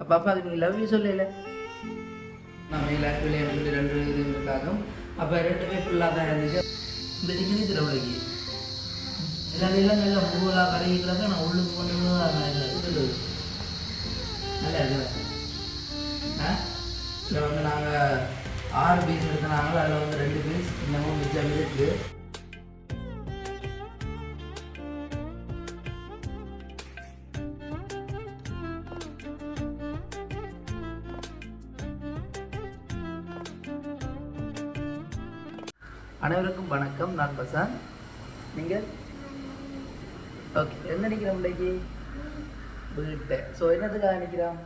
அப்போ அப்பா அதுக்கு நீ லவ் யூ சொல்லல. நான் மேல விளையாட்டு சொல்லி ரெண்டு இது இருக்காகும் அப்போ ரெண்டுமே ஃபுல்லாக தான் இருந்துச்சு இந்த டிகிரி சிக்கனி எல்லாம் எல்லாம் நல்ல மூவலாக கடைக்கிறாங்க நான் உள்ளுக்கு கொண்டு வந்து நல்லா இருக்குது நல்லா இருக்குது ஆ? இதில் வந்து நாங்கள் ஆறு பீஸ் எடுத்தனாங்களோ அதில் வந்து ரெண்டு பீஸ் இன்னமும் மிச்சம் இருக்குது அனைவருக்கும் வணக்கம். நான் பசான் நீங்கள் ஓகே எங்கே நிற்கிறோம் இன்னைக்கு வீட்டை. ஸோ என்னதுக்காக நிற்கிறோம்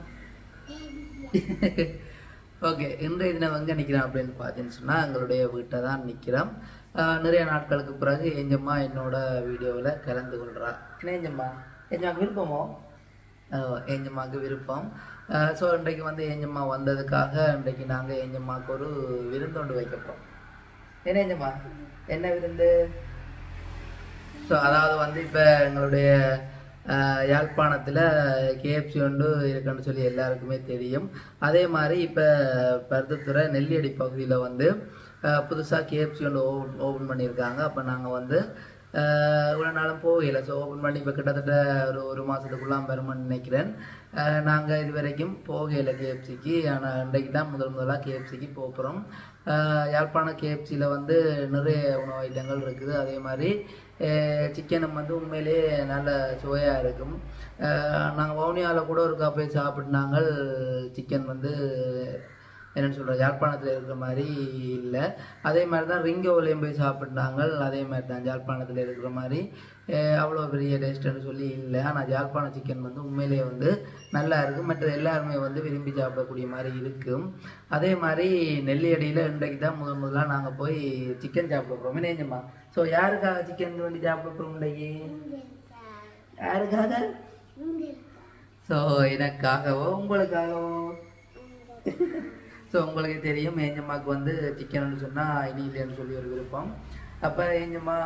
ஓகே இன்றைய தினம் எங்கே நிற்கிறோம் அப்படின்னு பார்த்தீங்கன்னு சொன்னால் எங்களுடைய வீட்டை தான் நிற்கிறோம் நிறைய நாட்களுக்கு பிறகு எஞ்சம்மா என்னோட வீடியோவில் கலந்து கொள்கிறா என்ன எஞ்சம்மா எஞ்சம் விருப்பமோ? ஏஞ்சம்மாவுக்கு விருப்பம். ஸோ இன்றைக்கு வந்து ஏஞ்சம்மா வந்ததுக்காக இன்றைக்கு நாங்கள் ஏஞ்சம்மாவுக்கு ஒரு விருந்தொண்டு வைக்கப்போம். என்ன என்ன விருந்து? ஸோ அதாவது வந்து இப்போ எங்களுடைய யாழ்ப்பாணத்தில் கேஎஃப்சி ஒன்று இருக்குன்னு சொல்லி எல்லாருக்குமே தெரியும். அதே மாதிரி இப்போ பருத்தத்துறை நெல்லியடி பகுதியில் வந்து புதுசாக கேஎஃப்சி ஒன்று ஓப்பன் ஓப்பன் பண்ணியிருக்காங்க. அப்போ நாங்கள் வந்து இவ்வளோ நாளும் போகல. ஸோ ஓப்பன் பண்ணி இப்போ கிட்டத்தட்ட ஒரு ஒரு மாதத்துக்குள்ளாம் வருமானு நினைக்கிறேன். நாங்கள் இது வரைக்கும் போகல கேஎஃப்சிக்கு ஆனால் இன்றைக்கு தான் முதல் முதலாக கேஎஃப்சிக்கு போகிறோம் யாழ்ப்பாணம் கேஎஃப்சியில் வந்து நிறைய உணவு ஐட்டங்கள் இருக்குது. அதே மாதிரி சிக்கனும் வந்து உண்மையிலேயே நல்ல சுவையாக இருக்கும். நாங்கள் வவுனியாவில் கூட ஒரு காப்பே போய் நாங்கள் சிக்கன் வந்து என்னென்னு சொல்கிறது யாழ்ப்பாணத்தில் இருக்கிற மாதிரி இல்லை. அதே மாதிரி தான் ரிங்கோவிலையும் போய் சாப்பிட்னாங்க அதே மாதிரி தான் யாழ்ப்பாணத்தில் இருக்கிற மாதிரி அவ்வளோ பெரிய டேஸ்ட்டுன்னு சொல்லி இல்லை. ஆனால் யாழ்ப்பாண சிக்கன் வந்து உண்மையிலேயே வந்து நல்லா இருக்கும். மற்ற எல்லாருமே வந்து விரும்பி சாப்பிடக்கூடிய மாதிரி இருக்கும். அதே மாதிரி நெல்லியடியில் இன்றைக்கு தான் முதல் முதலாக நாங்கள் போய் சிக்கன் சாப்பிட போகிறோம் என்னேஞ்சம்மா ஸோ யாருக்காக சிக்கன் வேண்டி சாப்பிட போகிறோம் இன்றைக்கு? யாருக்காக? ஸோ எனக்காகவோ உங்களுக்காகவோ? ஸோ உங்களுக்கு தெரியும் ஏஞ்சம்மாவுக்கு வந்து சிக்கன்னு சொன்னால் இல்லைன்னு சொல்லி ஒரு விருப்பம். அப்போ ஏஞ்சம்மா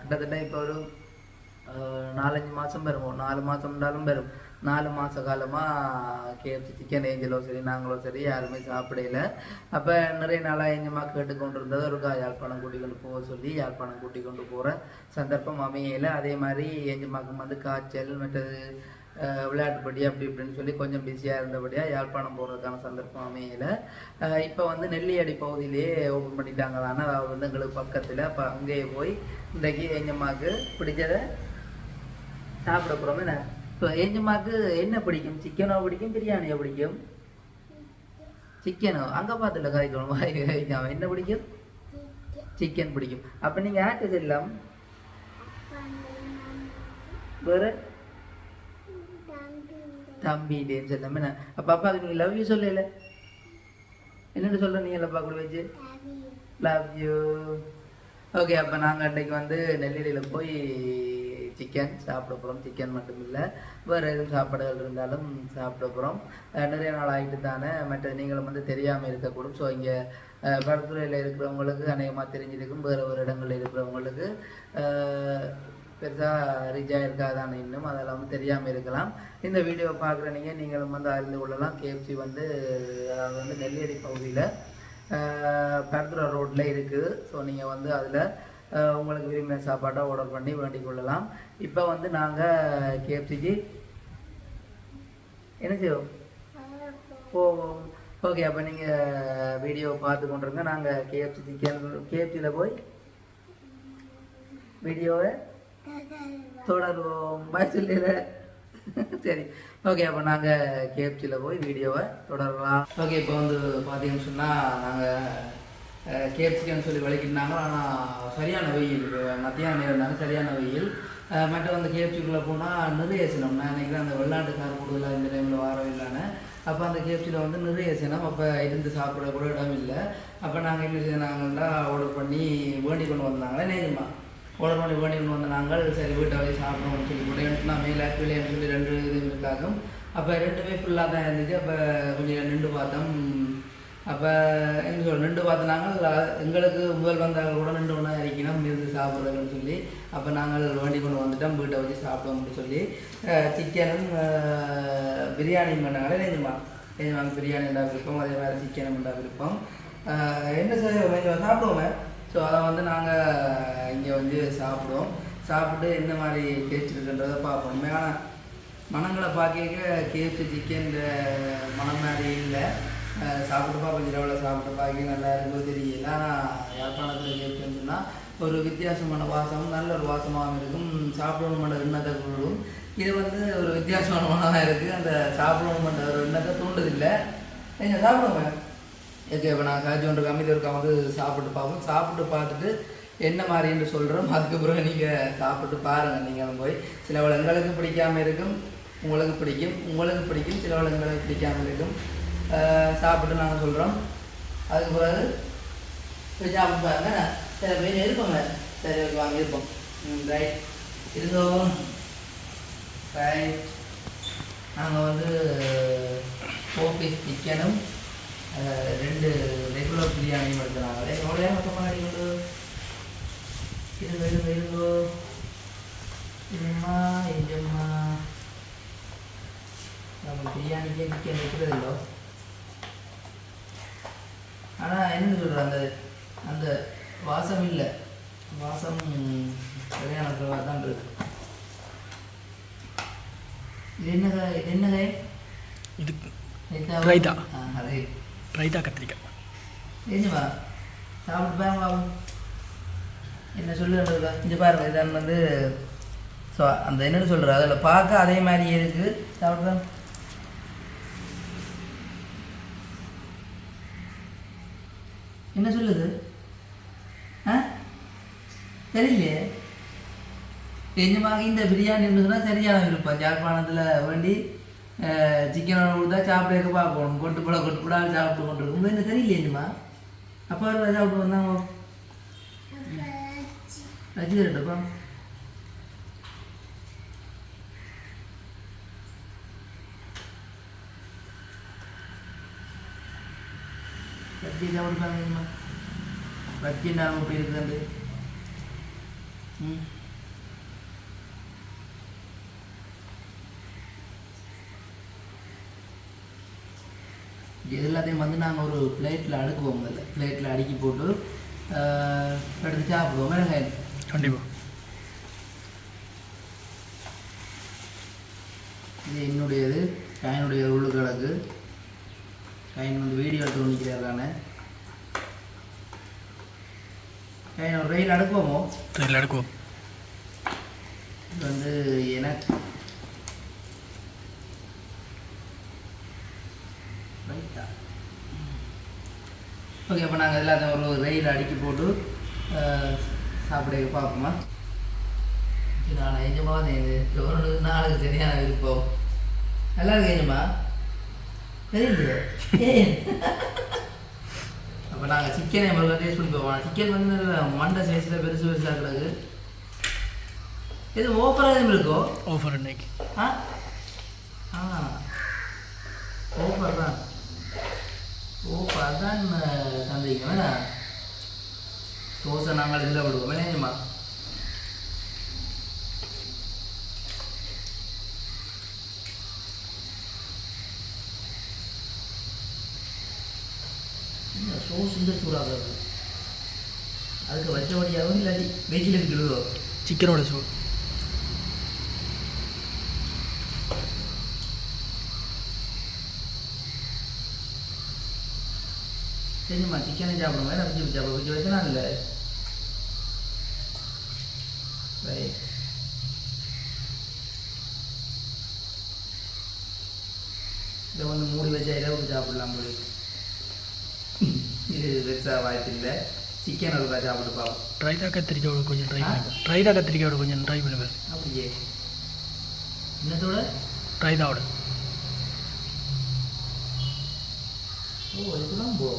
கிட்டத்தட்ட இப்போ ஒரு அஹ், நாலஞ்சு மாதம் வருவோம் நாலு மாதம் இருந்தாலும் வரும். நாலு மாத காலமாக கேஎஃப்சி சிக்கன் ஏஞ்சலோ சரி நாங்களோ சரி யாருமே சாப்பிடல. அப்போ நிறைய நாளாக எங்கம்மா கேட்டுக்கொண்டு இருந்தது ஒரு கா- யாழ்ப்பாணம் கூட்டி கொண்டு போக சொல்லி யாழ்ப்பாணம் கூட்டி கொண்டு போகிற சந்தர்ப்பம் அமையல. அதே மாதிரி எங்கம்மாக்கு வந்து காய்ச்சல் மற்றது விளையாட்டுப்படி அப்படி இப்படின்னு சொல்லி கொஞ்சம் பிஸியாக இருந்தபடியாக யாழ்ப்பாணம் போகிறதுக்கான சந்தர்ப்பம் அமையல. இப்போ வந்து நெல்லியடி பகுதியிலேயே ஓப்பன் பண்ணிட்டாங்களான்னு அதாவது வந்து எங்களுக்கு பக்கத்தில். அப்போ அங்கேயே போய் இன்றைக்கு எஞ்சம்மாவுக்கு பிடிச்சதை சாப்பிட போகிறோம் என்ன? இப்போ எஞ்சம்மாவுக்கு என்ன பிடிக்கும்? சிக்கனோ பிடிக்கும்? பிரியாணியோ பிடிக்கும்? சிக்கனோ அங்கே பார்த்துல வைக்காம என்ன பிடிக்கும்? சிக்கன் பிடிக்கும். அப்போ நீங்கள் யார்கிட்ட செல்லாம் வேறு? தம்பிட்டேன்னு சொல்லாம என்ன? அப்போ அப்பாவுக்கு நீங்கள் லவ் யூ சொல்லல? என்னென்னு சொல்ல நீங்கள் அப்பா கூட வச்சு லவ் யூ ஓகே அப்போ நாங்கள் அன்றைக்கு வந்து நெல்லிடியில் போய் சிக்கன் சாப்பிட போகிறோம் சிக்கன் மட்டும் இல்லை வேறு எதுவும் சாப்பாடுகள் இருந்தாலும் சாப்பிட போகிறோம் நிறைய நாள் ஆகிட்டு தானே. மற்ற நீங்களும் வந்து தெரியாமல் இருக்கக்கூடும். ஸோ இங்கே படத்துறையில் இருக்கிறவங்களுக்கு அநேகமாக தெரிஞ்சிருக்கும். வேறு ஒரு இடங்களில் இருக்கிறவங்களுக்கு பெருசாக ரீச் ஆகிருக்காதான்னு இன்னும் அதெல்லாம் வந்து தெரியாமல் இருக்கலாம். இந்த வீடியோ பார்க்குற நீங்கள் நீங்களும் வந்து அறிந்து கொள்ளலாம். கேஎஃப்சி வந்து அது வந்து நெல்லியடி பகுதியில் பர்துரா ரோட்டில் இருக்குது ஸோ நீங்கள் வந்து அதில் உங்களுக்கு விரும்பின சாப்பாட்டை ஆர்டர் பண்ணி வேண்டிக் கொள்ளலாம். இப்போ வந்து நாங்கள் கேஎஃப்சிக்கு என்ன செய்வோம்? போவோம். ஓகே அப்போ நீங்கள் வீடியோ பார்த்து கொண்டிருங்க. நாங்கள் கேஎஃப்சி சிக்கன் கேஎஃப்சியில் போய் வீடியோவை தொடருவோம். பாய் சொல்லிடுற சரி. ஓகே அப்போ நாங்கள் கேஎஃப்சியில் போய் வீடியோவை தொடரலாம். ஓகே இப்போ வந்து பார்த்தீங்கன்னு சொன்னால் நாங்கள் கேஎஃப்சிக்குன்னு சொல்லி வலிக்கிட்டாங்க ஆனால் சரியான வெயில். மத்தியான நேரம் தானே சரியான வெயில். மற்ற வந்து அந்த கேஎஃப்சிக்குள்ளே போனால் நிறைய சினம் நான் நினைக்கிறேன் அந்த வெள்ளாட்டுக்கார கூடுதலாக இந்த டைமில் வாரம் இல்லைன்னு. அப்போ அந்த கேஎஃப்சியில் வந்து நிறைய சினம் அப்போ இருந்து சாப்பிட கூட இடம் இல்லை. அப்போ நாங்கள் என்ன செய்தாங்கன்னா ஆர்டர் பண்ணி வேண்டி கொண்டு வந்தாங்களே நேஜமா உடனே பண்ணி வந்து நாங்கள் சரி வீட்டை வழி சாப்பிடணும்னு சொல்லி கூட நான் மேலே கீழேன்னு சொல்லி ரெண்டு இது இருக்காகும். அப்போ ரெண்டுமே ஃபுல்லாக தான் இருந்துச்சு அப்போ கொஞ்சம் நின்று பார்த்தோம். அப்போ என்ன சொல்ல நின்று பார்த்து நாங்கள் எங்களுக்கு முதல் வந்தாங்க கூட நின்று ஒன்றா இறக்கினோம் இருந்து சாப்பிட்றதுன்னு சொல்லி. அப்போ நாங்கள் வண்டி கொண்டு வந்துட்டோம் வீட்டை வச்சு சாப்பிட்டோம்னு சொல்லி. சிக்கனும் பிரியாணி பண்ணாங்களே நெஞ்சுமா. நெஞ்சுமா பிரியாணி உண்டா விருப்பம் அதே மாதிரி சிக்கனும் உண்டா விருப்பம் என்ன சார் கொஞ்சம் சாப்பிடுவோமே? ஸோ அதை வந்து நாங்கள் இங்கே வந்து சாப்பிடுவோம். சாப்பிட்டு என்ன மாதிரி டேஸ்ட் இருக்குன்றதை பார்ப்போம். உண்மையான மனங்களை பார்க்க கேஎஃப்சி சிக்கன் மனம் மாதிரி இல்லை. சாப்பிட்டு பார்ப்போம். இரவில் சாப்பிட்டு பார்க்க நல்லா இருக்கும் தெரியல. ஆனால் யாழ்ப்பாணத்தில் கேஎஃப்சின்னு சொன்னால் ஒரு வித்தியாசமான வாசம் நல்ல ஒரு வாசமாகவும் இருக்கும். சாப்பிடணுமென்ற எண்ணத்தை கொள்ளும். இது வந்து ஒரு வித்தியாசமான மனதாக இருக்குது அந்த சாப்பிடணுமென்ற ஒரு எண்ணத்தை தூண்டுதில்லை. நீங்கள் சாப்பிடுங்க. ஓகே இப்போ நான் காய்ச்சி ஒன்று கம்மி இருக்கா வந்து சாப்பிட்டு பார்ப்போம். சாப்பிட்டு பார்த்துட்டு என்ன மாதிரின்னு சொல்கிறோம் அதுக்கப்புறம் நீங்கள் சாப்பிட்டு பாருங்கள் நீங்கள் போய் சில எங்களுக்கு பிடிக்காமல் இருக்கும் உங்களுக்கு பிடிக்கும் உங்களுக்கு பிடிக்கும் சில எங்களுக்கு பிடிக்காமல் இருக்கும். சாப்பிட்டு நாங்கள் சொல்கிறோம் அதுக்கு பிறகு போய் சாப்பிட்டு பாருங்க. சில பேர் இருப்போங்க. சரி ஓகே வாங்க இருப்போம். ரைட் இருந்தோம் ரைட் நாங்கள் வந்து ஃபோர் சிக்கனும் ரெண்டு ரெகுலர் பிரியாணியும் எடுத்துனாங்களே எவ்வளோ மொத்தமாக அடிக்கொண்டு இருங்க இருங்க இருங்கோ. இருமா எங்கம்மா? நம்ம பிரியாணிக்கே சிக்கன் வைக்கிறதில்லோ ஆனால் என்னன்னு சொல்கிற அந்த அந்த வாசம் இல்லை. வாசம் கல்யாணத்தில் தான் இருக்கு. இது என்ன காய் இது என்ன காய் இது ரைத்தா. ஆ ரைட் ரைத்தா கத்திரிக்காய் ஏஞ்சுமா சாப்பிட்டு பாருங்க என்ன சொல்லுன்றதுல இங்கே பாருங்க இதான் வந்து ஸோ அந்த என்னன்னு சொல்கிற அதில் பார்க்க அதே மாதிரி இருக்குது சாப்பிட்டு என்ன சொல்லுது? ஆ? தெரியலையே. தெரிஞ்சமாக இந்த பிரியாணி சொன்னால் சரியான விருப்பம். யாழ்ப்பாணத்தில் வேண்டி சிக்கனோட கொடுத்தா சாப்பிட பார்ப்போம் கொட்டு போட கொட்டு போட சாப்பிட்டு கொண்டு இருக்கும் உங்களுக்கு என்ன தெரியலையேம்மா அப்பா வருவா சாப்பிட்டு வந்தாங்க வச்சு தரட்டுப்பா வச்சு சாப்பிடுப்பாங்கம்மா வச்சு நாம போய் ம் இது எல்லாத்தையும் வந்து நாங்கள் ஒரு பிளேட்டில் அடுக்குவோம் முதல்ல. பிளேட்டில் அடுக்கி போட்டு எடுத்து சாப்பிடுவோம். வேணுங்க கண்டிப்பாக இது என்னுடையது. கையனுடைய உள்ளு கிடக்கு கையன் வந்து வீடியோ எடுத்து நிற்கிறாரானே கையன் ஒரு ரயில் அடுக்குவோமோ? இதில் எடுக்குவோம் இது வந்து எனக்கு ரைட்டா ஓகே அப்போ நாங்கள் எல்லாத்தையும் ஒரு ரயில் அடுக்கி போட்டு சாப்பிட பார்ப்போமா? நான் எஜமா இது ஒரு நாளுக்கு சரியான விருப்பம். நல்லா இருக்கு தெரியலையே ஏன் அப்போ நாங்கள் சிக்கனை மறுபடியும் டேஸ்ட் பண்ணி பார்ப்போம். சிக்கன் வந்து மண்டை சைஸில் பெருசு பெருசாக கிடக்கு. இது ஓப்பராக எதுவும் இருக்கோ? ஆஃபர் இன்னைக்கு. ஆ. ஆ. ஓப்பர் தான். ஓப்பர் தான் தந்தீங்க வேணா தோசை நாங்கள் இதில் விடுவோம் வேணேங்கம்மா சோஸ் இந்த சூடாக அதுக்கு வச்சபடியாகவும் இல்லாட்டி வெஜ்ஜில் விட்டுடுதோ சிக்கனோட சோறு சரிம்மா சிக்கனை சாப்பிடுங்க ரஞ்சி சாப்பிட வச்சு வைக்கலாம் இல்லை ரைட் இதை வந்து மூடி வச்சா இரவுக்கு சாப்பிடலாம் இருக்கு. இது பெருசாக வாய்ப்பு இல்லை சிக்கன் இருக்கா சாப்பிட்டு பார்ப்போம் ரைத்தா கத்திரிக்காயோட கொஞ்சம் ட்ரை பண்ணுவேன் ரைத்தா கத்திரிக்காயோட கொஞ்சம் ட்ரை பண்ணுவேன் அப்படியே என்னத்தோட ரைத்தாவோட ஓ இதுதான் போ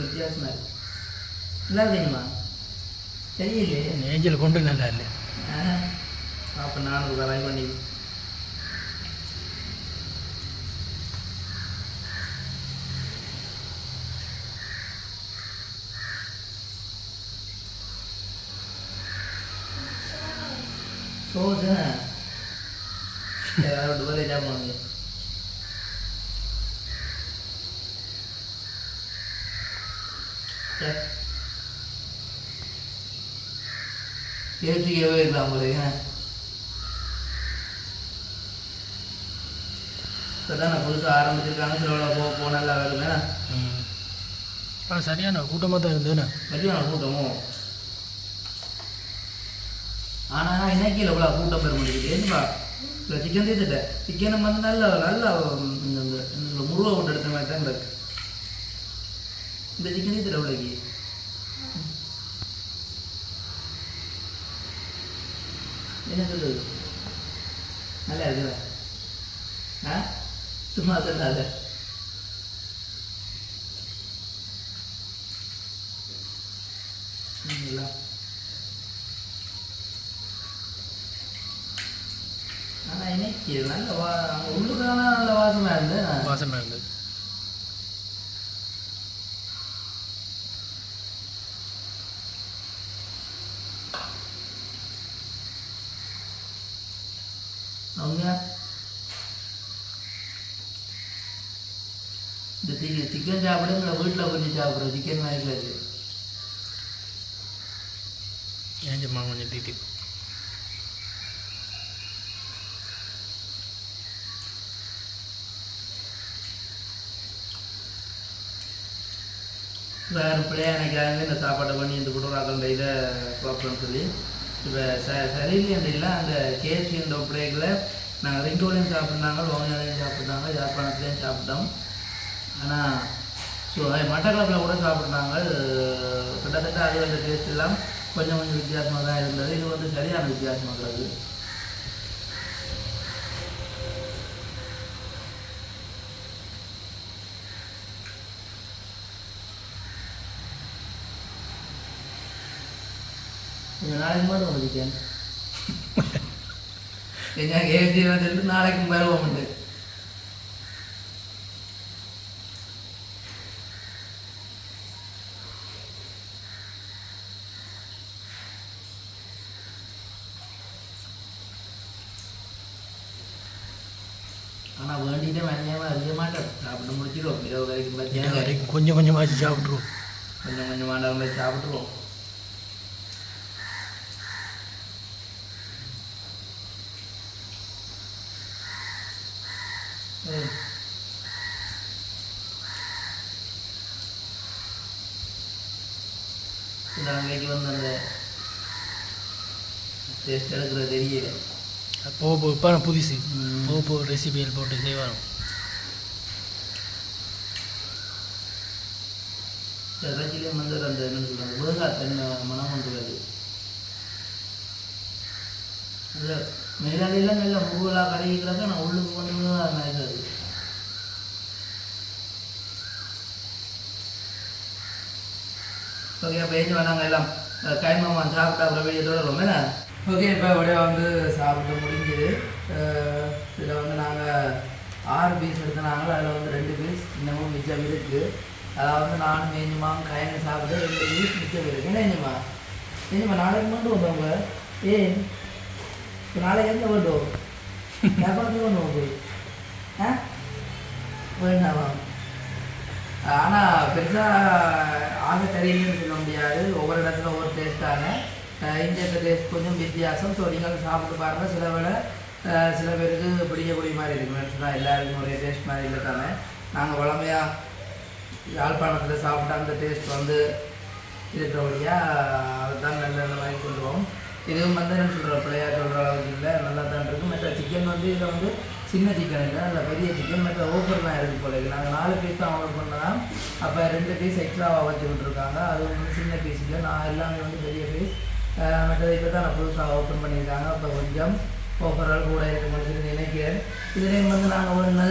வித்தியாசமாக இருக்கு. நல்லா இருக்குமா தெரியலையே. ஏஞ்சல் கொண்டு நல்லா இல்லை அப்போ நான் ஒரு ட்ரை பண்ணி சோஸ் யாரோட வேலை ஜாப்பாங்க ஏற்றிக்கவே இல்லை உங்களுக்கு இப்போ தான் புதுசாக ஆரம்பிச்சிருக்காங்க. திருவிழா போ போ நல்லா வேலை ம். ஆ சரியான கூட்டமாக தான் இருந்ததுண்ணே சரியான கூட்டமும். ஆனால் இன்னைக்கு இவ்வளோ கூட்டம் பெற முடியுது ஏன்பா இல்லை சிக்கன் தீர்த்துட்டேன் சிக்கனை வந்து நல்ல நல்ல ம், இந்த இந்த இந்த முருகை கொண்டு எடுத்த மாதிரி தான் கிடக்கு இந்த சிக்கன் தீர்த்துட்டு எவ்வளோக்கு என்ன சொல்லுது நல்லா இருக்குதா ஆ சும்மா சொல்லாத இல்லை இன்னைக்கு நல்ல வா உள்ளுக்கான நல்ல வாசமாக இருந்து வாசமாக இருந்தது. அவங்க? இந்த சிக்கன் சிக்கன் சாப்பிடுங்கள வீட்டில் கொஞ்சம் சாப்பிட்றோம் சிக்கன் வாங்கிக்கிறது ஏஞ்சம்மா கொஞ்சம் தீட்டி வேறு பிள்ளையா நினைக்கிறாங்க இந்த சாப்பாட்டை பண்ணி இந்த குடுறாக்கள் இதை பார்ப்போம்னு சொல்லி. இப்போ ச சரியில்லைன்றீங்களா அந்த கேசி இந்த பிள்ளைகளை நாங்கள் ரிங்கோலையும் சாப்பிட்னாங்க லோங்காலையும் சாப்பிட்னாங்க யாழ்ப்பாணத்துலேயும் சாப்பிட்டோம். ஆனால் ஸோ மட்டக்களப்பில் கூட சாப்பிட்னாங்க கிட்டத்தட்ட அது அந்த டேஸ்ட் எல்லாம் கொஞ்சம் கொஞ்சம் வித்தியாசமாக தான் இருந்தது. இது வந்து சரியான வித்தியாசமாக இருக்குது நாளைக்கு மட்டும் வந்துட்டேன் எங்க கேஎஃப்சி வந்துட்டு நாளைக்கு வருவோம் உண்டு. ஆனால் வேண்டிகிட்டே மதியமாக அறிய மாட்டேன் சாப்பிட்டு முடிச்சிடுவோம் இரவு வரைக்கும் பார்த்தீங்கன்னா கொஞ்சம் கொஞ்சமாச்சு சாப்பிட்ருவோம் கொஞ்சம் கொஞ்சமாக நம்ம சாப்பிட்டுருவோம். அன்னைக்கு வந்து அந்த டேஸ்ட் எடுக்கிறது தெரியல. போக போக இப்போ புதுசு. போக போக ரெசிபியில் போட்டு செய்வாங்க இறைச்சிலையும் வந்து அந்த என்ன சொல்றாங்க வேகாத்தன்மை மனம் வந்துள்ளது மேலாலையெல்லாம் நல்ல முருகலாக கரைக்கிறாங்க நான் உள்ளுக்கு கொண்டு தான் மாதிரி ஓகே அப்போ ஏஞ்சி வேணாங்க எல்லாம்? கைமாமா சாப்பிட்டா அப்புறம் வெளியே தொடரும் என்ன ஓகே இப்போ உடைய வந்து சாப்பிட்டு முடிஞ்சுது. இதில் வந்து நாங்கள் ஆறு பீஸ் எடுத்தனாங்களோ அதில் வந்து ரெண்டு பீஸ் இன்னமும் மிச்சம் இருக்குது அதாவது நானும் மேஞ்சுமாவும் கயனை சாப்பிட்டு ரெண்டு பீஸ் மிச்சம் இருக்கு. என்ன ஏஞ்சுமா ஏஞ்சுமா நாளைக்கு மட்டும் வந்தவங்க ஏன்? இப்போ நாளைக்கு எங்கே வேண்டும் வியாபாரத்துக்கு கொண்டு போய் ஆ வேண்டாமா ஆனால் பெருசாக ஆக தெரியலன்னு சொல்ல முடியாது ஒவ்வொரு இடத்துல ஒவ்வொரு டேஸ்ட்டான இந்திய டேஸ்ட் கொஞ்சம் வித்தியாசம் ஸோ நீங்கள் சாப்பிட்டு பாருங்கள் சில வேலை அஹ், சில பேருக்கு பிடிக்கக்கூடிய மாதிரி இருக்கும் சொன்னால் எல்லாருக்கும் ஒரே டேஸ்ட் மாதிரி இல்லை தானே நாங்கள் வளமையாக யாழ்ப்பாணத்தில் சாப்பிட்ட அந்த டேஸ்ட் வந்து இருக்கிறபடியாக அதுதான் நல்ல நல்ல வாங்கி சொல்லுவோம் இதுவும் வந்து என்ன சொல்கிற இதில் வந்து சின்ன சிக்கன் இல்லை நல்ல பெரிய சிக்கன் மற்ற ஓஃபர்லாம் இருக்குது போல இருக்கு. நாங்கள் நாலு பீஸ் தான் ஆர்டர் பண்ணோம் அப்போ ரெண்டு பீஸ் எக்ஸ்ட்ராவாக வச்சு விட்ருக்காங்க அது வந்து சின்ன பீஸ் இல்லை. நான் எல்லாமே வந்து பெரிய பீஸ் மற்றது இப்போ தான் நான் புதுசாக ஓப்பன் பண்ணியிருக்காங்க. அப்போ கொஞ்சம் ஓஃபரால் கூட இருக்கும்னு சொல்லி நினைக்கிறேன். இதுலேயும் வந்து நாங்கள் ஒன்று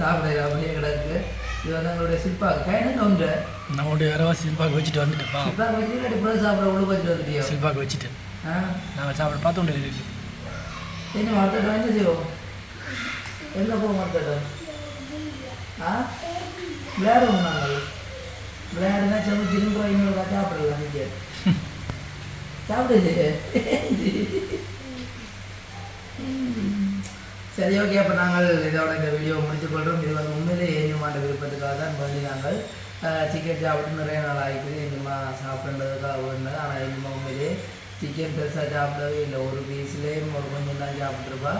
சாப்பிடல அப்படியே கிடக்கு. இது வந்து எங்களுடைய சில்பாக கைனு ஒன்று நம்மளுடைய அரவாசி சில்பாக்கு வச்சுட்டு வந்துட்டேன்ப்பா சில்பாக வச்சு இப்போ சாப்பிட உள்ள வச்சு வந்துட்டியோ? சில்பாக்கு வச்சுட்டேன். ஆ? நாங்கள் சாப்பிட பார்த்து இருக்கு. என்ன மார்க்கெட் வாங்கி செய்வோம் எங்கே போக மார்க்கெட் ஆ விளையாடுவோம் நாங்கள் விளையாடுனா சிலப்போ திரும்ப இன்னொரு சாப்பிடலாம் நீங்கள் சாப்பிடுது சரி ஓகே அப்போ நாங்கள் இதோட இந்த வீடியோ முடித்துக்கொள்கிறோம் இது வந்து உண்மையிலே ஏஞ்சமாண்ட விருப்பத்துக்காக தான் பண்ணி நாங்கள் சிக்கன் சாப்பிட்டு நிறைய நாள் ஆகிட்டு ஏஞ்சமா சாப்பிட்றதுக்காக வேணும் ஆனால் ஏஞ்சமா உண்மையிலே சிக்கன் பெருசாக சாப்பிடவே இல்லை ஒரு பீஸ்லேயும் ஒரு கொஞ்சம் தான் சாப்பிட்ருப்பா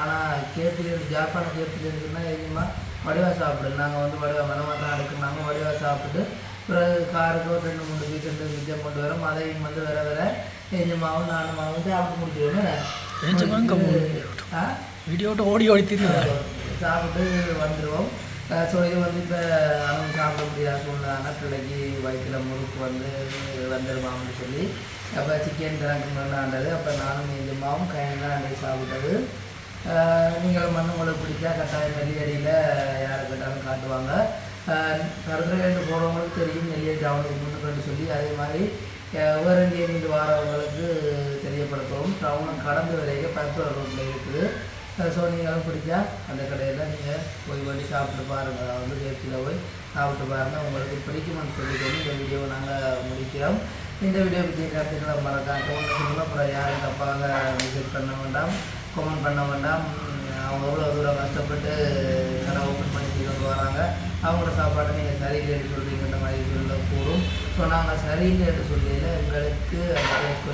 ஆனால் கேத்துலேருந்து ஜாப்பான கேத்துலேருந்துன்னா ஏஞ்சமா வடிவா சாப்பிடு நாங்கள் வந்து வடிவா மனமாக தான் எடுக்கிறாங்க வடிவா சாப்பிட்டு பிறகு காருக்கு ஒரு ரெண்டு மூணு பீஸ் ரெண்டு மிச்சம் கொண்டு வரோம் அதையும் வந்து வர வர ஏஞ்சமாவும் நானுமாவும் சாப்பிட்டு முடிச்சிடுவோம் ஏஞ்சமா இங்க ஆ வீடியோ விட்டு ஓடி ஓடி சாப்பிட்டு வந்துடுவோம் ஸோ இது வந்து இப்போ அவங்க சாப்பிட முடியாத சூழ்நிலை பிள்ளைக்கு வயிற்றுல முறுக்கு வந்து வந்துடுமாம்னு சொல்லி அப்போ சிக்கன் திறக்கணும்னாண்டது அப்போ நானும் எஜமாவும் கையெல்லாம் அன்றைக்கு சாப்பிட்டது. நீங்களும் மண்ணு உங்களுக்கு பிடிச்சா கட்டாயம் நெல்லியடியில் யாரை கேட்டாலும் காட்டுவாங்க. கருத்துறையிட்டு போகிறவங்களுக்கு தெரியும் நெல்லியடி டவுனுக்கு முன்னுக்கு சொல்லி அதே மாதிரி வேறு எங்கேயிருந்து வாரவங்களுக்கு தெரியப்படுத்தவும். டவுனை கடந்து வரைக்கும் பருத்துவ ரோட்டில் இருக்குது. ஸோ நீங்களும் பிடிச்சா அந்த கடையில் நீங்கள் போய் பண்ணி சாப்பிட்டு பாருங்கள் வந்து கேப்பில் போய் சாப்பிட்டு பாருங்கள் உங்களுக்கு பிடிக்கும்னு சொல்லிக்கொண்டு இந்த வீடியோவை நாங்கள் முடிக்கிறோம். இந்த வீடியோ பற்றி கருத்துக்களை மறக்காம கமெண்ட் சொல்லுங்கள் அப்புறம் யாரும் தப்பாக விசிட் பண்ண வேண்டாம் கமெண்ட் பண்ண வேண்டாம். அவங்க எவ்வளோ தூரம் கஷ்டப்பட்டு கடை ஓப்பன் பண்ணி கொண்டு வராங்க அவங்களோட சாப்பாட்டை நீங்கள் சரியில்லைன்னு சொல்கிறீங்கன்ற மாதிரி சொல்ல கூடும். ஸோ நாங்கள் சரியில்லைன்னு சொல்லியில் எங்களுக்கு அந்த டேஸ்ட்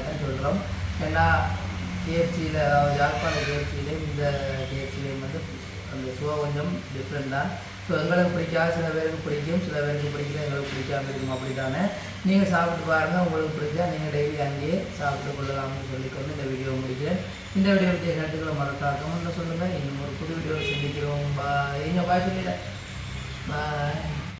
தான் சொல்கிறோம் ஏன்னா கேஎஃப்சியில் அதாவது யாழ்ப்பாண கேஎஃப்சியிலையும் இந்த கேஎஃப்சிலையும் வந்து அந்த சுவை கொஞ்சம் டிஃப்ரெண்ட் தான். ஸோ எங்களுக்கு பிடிக்காது சில பேருக்கு பிடிக்கும் சில பேருக்கு பிடிக்கல எங்களுக்கு பிடிக்காம இருக்கும் அப்படி தானே நீங்கள் சாப்பிட்டு பாருங்கள் உங்களுக்கு பிடிச்சா நீங்கள் டெய்லி அங்கேயே சாப்பிட்டு கொள்ளலாம்னு சொல்லிக்கொண்டு இந்த வீடியோ முடிக்கிறேன். இந்த வீடியோ பற்றிய கருத்துக்களை மறக்காம சொல்லுங்கள் இன்னும் ஒரு புது வீடியோவில் சந்திக்கிறோம். பா எங்கள் பாய் சொல்லிடுறேன் பாய்